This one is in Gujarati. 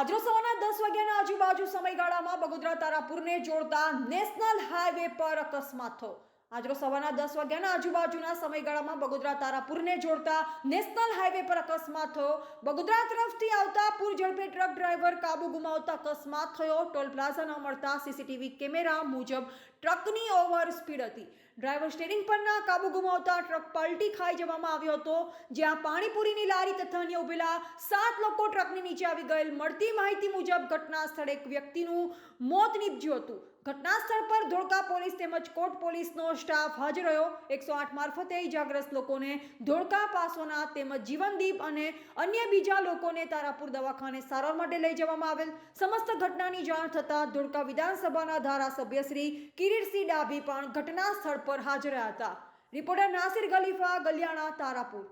આજરો સવારના દસ વાગ્યાના આજુબાજુ સમયગાળામાં બગોદરા તારાપુરને જોડતા નેશનલ હાઈવે પર અકસ્માત થયો. આજરો સવારના દસ વાગ્યાના આજુબાજુના સમયગાળામાં બગોદરા તારાપુરને જોડતા નેશનલ હાઈવે પર અકસ્માત થયો. બગોદરા તરફથી આવતા પૂર ઝડપે ટ્રક ડ્રાઈવર કાબુ ગુમાવતા અકસ્માત થયો. ટોલ પ્લાઝા ન મળતા સીસીટીવી કેમેરા મુજબ ટ્રકની ઓવર સ્પીડ હતી. ડ્રાઈવર સ્ટેરિંગ પરના કાબુ ગુમાવતા ટ્રક પલટી ખાઈ જવામાં આવ્યો હતો. જ્યાં પાણીપુરીની લારી તથા અન્ય ઉભેલા સાત લોકો ટ્રકની નીચે આવી ગયેલ. મળતી માહિતી મુજબ ઘટના સ્થળે એક વ્યક્તિનું મોત નીપજ્યું હતું. ઘટના સ્થળ પર ધોળકા પોલીસ તેમજ કોટ પોલીસનો સ્ટાફ હાજર રહ્યો. એકસો આઠ મારફતે ઇજાગ્રસ્ત લોકોને ધોળકા પાસોના તેમજ જીવનદીપ અને અન્ય બીજા લોકોને તારાપુર દવાખાને સારવાર માટે લઈ જવામાં આવેલ સમસ્ત ઘટનાની જાણ થતાં ધોળકા વિધાનસભાના ધારાસભ્ય શ્રી કિરીટસિંહ ડાભી પણ ઘટના સ્થળ પર હાજર હતા. રિપોર્ટર નાસિર ગલીફા ગલિયાણા, તારાપુર.